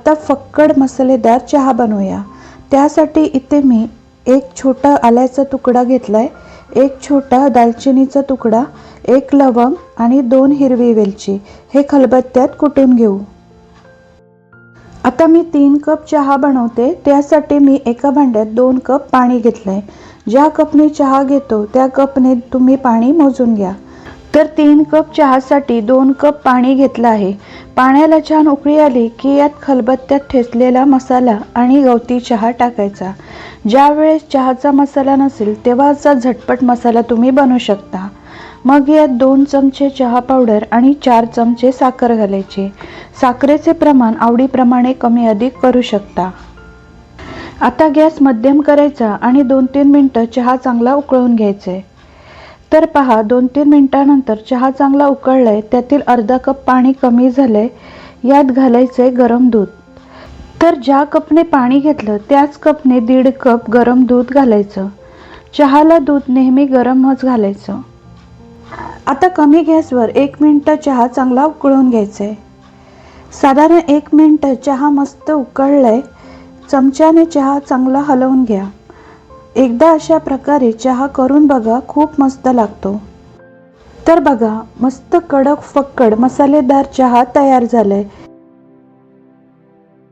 आता फक्कड मसालेदार चहा बनवूया. त्यासाठी इथे मी एक छोटा आल्याचा तुकडा घेतलाय एक छोटा दालचिनीचा तुकडा एक लवंग आणि दोन हिरवी वेलची. हे खलबत्त्यात कुटून घेऊ. आता मी तीन कप चहा बनवते. त्यासाठी मी एका भांड्यात दोन कप पाणी घेतलंय. ज्या कपने चहा घेतो त्या कपने तुम्ही पाणी मोजून घ्या. तर तीन कप चहासाठी दोन कप पाणी घेतलं आहे. पाण्याला छान उकळी आली की यात खलबत्त्यात ठेचलेला मसाला आणि गवती चहा टाकायचा. ज्या वेळेस चहाचा मसाला नसेल तेव्हाचा झटपट मसाला तुम्ही बनवू शकता. मग यात दोन चमचे चहा पावडर आणि चार चमचे साखर घालायचे. साखरेचे प्रमाण आवडीप्रमाणे कमी अधिक करू शकता. आता गॅस मध्यम करायचा आणि दोन तीन मिनटं चहा चांगला उकळून घ्यायचे. तर पहा दोन तीन मिनटानंतर चहा चांगला उकळलाय त्यातील अर्धा कप पाणी कमी झालंय यात घालायचंय गरम दूध. तर ज्या कपने पाणी घेतलं त्याच कपने दीड कप गरम दूध घालायचं. चहाला दूध नेहमी गरमच घालायचं. आता कमी गॅसवर एक मिनटं चहा चांगला उकळून घ्यायचा आहे साधारण एक मिनटं चहा मस्त उकळलाय चमच्याने चहा चांगला हलवून घ्या. एकदा अशा प्रकारे चहा करून बघा खूप मस्त लागतो. तर बघा मस्त कडक फक्कड मसालेदार चहा तयार झालाय.